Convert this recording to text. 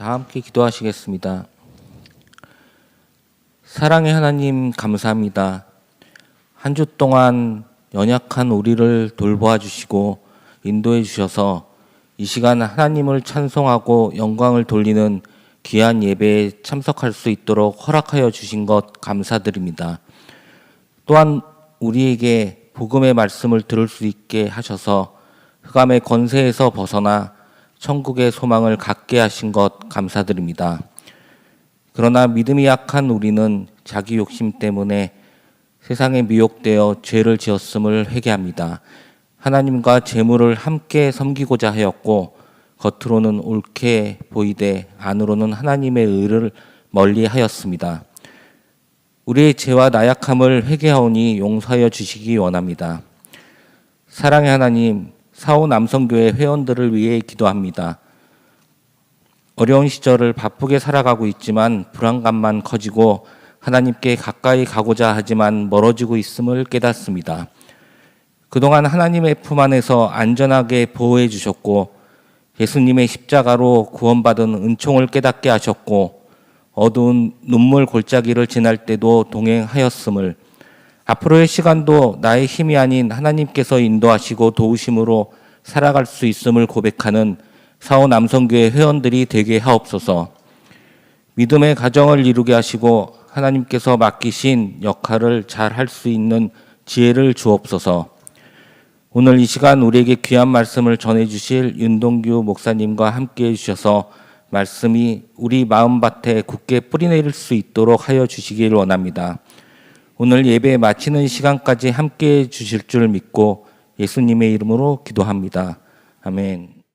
다 함께 기도하시겠습니다. 사랑의 하나님 감사합니다. 한 주 동안 연약한 우리를 돌보아 주시고 인도해 주셔서 이 시간 하나님을 찬송하고 영광을 돌리는 귀한 예배에 참석할 수 있도록 허락하여 주신 것 감사드립니다. 또한 우리에게 복음의 말씀을 들을 수 있게 하셔서 흑암의 권세에서 벗어나 천국의 소망을 갖게 하신 것 감사드립니다. 그러나 믿음이 약한 우리는 자기 욕심 때문에 세상에 미혹되어 죄를 지었음을 회개합니다. 하나님과 재물을 함께 섬기고자 하였고 겉으로는 옳게 보이되 안으로는 하나님의 의를 멀리 하였습니다. 우리의 죄와 나약함을 회개하오니 용서하여 주시기 원합니다. 사랑의 하나님, 사호 남성교회 회원들을 위해 기도합니다. 어려운 시절을 바쁘게 살아가고 있지만 불안감만 커지고 하나님께 가까이 가고자 하지만 멀어지고 있음을 깨닫습니다. 그동안 하나님의 품 안에서 안전하게 보호해 주셨고 예수님의 십자가로 구원받은 은총을 깨닫게 하셨고 어두운 눈물 골짜기를 지날 때도 동행하였음을 앞으로의 시간도 나의 힘이 아닌 하나님께서 인도하시고 도우심으로 살아갈 수 있음을 고백하는 사호 남성교회 회원들이 되게 하옵소서. 믿음의 가정을 이루게 하시고 하나님께서 맡기신 역할을 잘 할 수 있는 지혜를 주옵소서. 오늘 이 시간 우리에게 귀한 말씀을 전해 주실 윤동규 목사님과 함께 해 주셔서 말씀이 우리 마음밭에 굳게 뿌리내릴 수 있도록 하여 주시길 원합니다. 오늘 예배 마치는 시간까지 함께 해 주실 줄 믿고 예수님의 이름으로 기도합니다. 아멘.